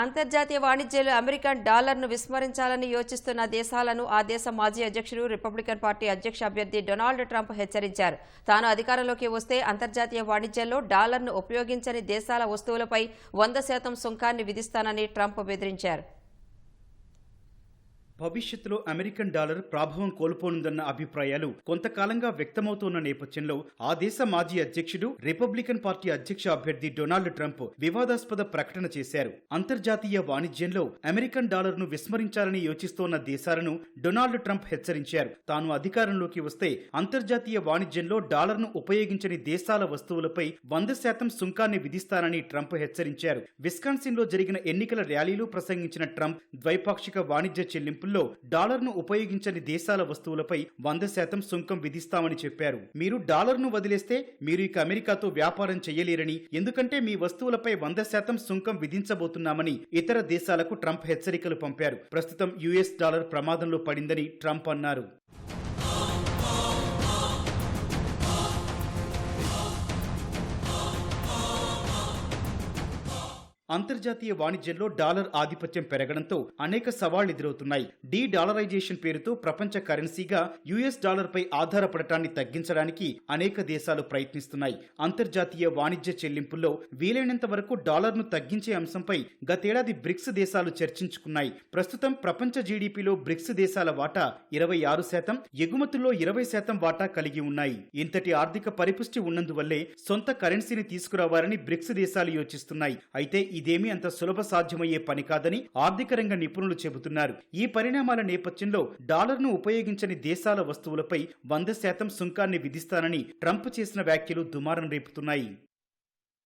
అంతర్జాతీయ వాణిజ్యంలో అమెరికన్ డాలర్ను విస్మరించాలని యోచిస్తున్న దేశాలను ఆ దేశ మాజీ అధ్యక్షుడు రిపబ్లికన్ పార్టీ అధ్యక్ష అభ్యర్థి డొనాల్డ్ ట్రంప్ హెచ్చరించారు. తాను అధికారంలోకి వస్తే అంతర్జాతీయ వాణిజ్యంలో డాలర్ను ఉపయోగించని దేశాల వస్తువులపై వంద శాతం సుంకాన్ని విధిస్తానని ట్రంప్ బెదిరించారు. భవిష్యత్తులో అమెరికన్ డాలర్ ప్రాభవం కోల్పోనుందన్న అభిప్రాయాలు కొంతకాలంగా వ్యక్తమవుతున్న నేపథ్యంలో ఆ దేశ మాజీ అధ్యక్షుడు రిపబ్లికన్ పార్టీ అధ్యక్ష అభ్యర్థి డొనాల్డ్ ట్రంప్ వివాదాస్పద ప్రకటన చేశారు. అంతర్జాతీయ వాణిజ్యంలో అమెరికన్ డాలర్ను విస్మరించాలని యోచిస్తోన్న దేశాలను డొనాల్డ్ ట్రంప్ హెచ్చరించారు. తాను అధికారంలోకి వస్తే అంతర్జాతీయ వాణిజ్యంలో డాలర్ను ఉపయోగించని దేశాల వస్తువులపై వంద శాతం సుంకాన్ని విధిస్తానని ట్రంప్ హెచ్చరించారు. విస్కాన్సిన్లో జరిగిన ఎన్నికల ర్యాలీలో ప్రసంగించిన ట్రంప్ ద్వైపాక్షిక వాణిజ్య చెల్లింపు చెల్లింపుల్లో డాలర్ను ఉపయోగించని దేశాల వస్తువులపై వంద శాతం సుంకం విధిస్తామని చెప్పారు. మీరు డాలర్ను వదిలేస్తే మీరు ఇక అమెరికాతో వ్యాపారం చేయలేరని ఎందుకంటే మీ వస్తువులపై వంద శాతం సుంకం విధించబోతున్నామని ఇతర దేశాలకు ట్రంప్ హెచ్చరికలు పంపారు. ప్రస్తుతం యుఎస్ డాలర్ ప్రమాదంలో పడిందని ట్రంప్ అన్నారు. అంతర్జాతీయ వాణిజ్యంలో డాలర్ ఆధిపత్యం పెరగడంతో అనేక సవాళ్ళు ఎదురవుతున్నాయి. డీ డాలరైజేషన్ పేరుతో ప్రపంచ కరెన్సీగా యుఎస్ డాలర్పై ఆధారపడటాన్ని తగ్గించడానికి అనేక దేశాలు ప్రయత్నిస్తున్నాయి. అంతర్జాతీయ వాణిజ్య చెల్లింపుల్లో వీలైనంత వరకు డాలర్ను తగ్గించే అంశంపై గతేడాది బ్రిక్స్ దేశాలు చర్చించుకున్నాయి. ప్రస్తుతం ప్రపంచ జీడీపీలో బ్రిక్స్ దేశాల వాటా ఇరవై ఆరు శాతం ఎగుమతుల్లో ఇరవై శాతం వాటా కలిగి ఉన్నాయి. ఇంతటి ఆర్థిక పరిపుష్టి ఉన్నందువల్లే సొంత కరెన్సీని తీసుకురావాలని బ్రిక్స్ దేశాలు యోచిస్తున్నాయి. అయితే ఇదేమీ అంత సులభ సాధ్యమయ్యే పని కాదని ఆర్థిక రంగ నిపుణులు చెబుతున్నారు. ఈ పరిణామాల నేపథ్యంలో డాలర్ను ఉపయోగించని దేశాల వస్తువులపై వంద శాతం సుంకాన్ని విధిస్తానని ట్రంప్ చేసిన వ్యాఖ్యలు దుమారం రేపుతున్నాయి.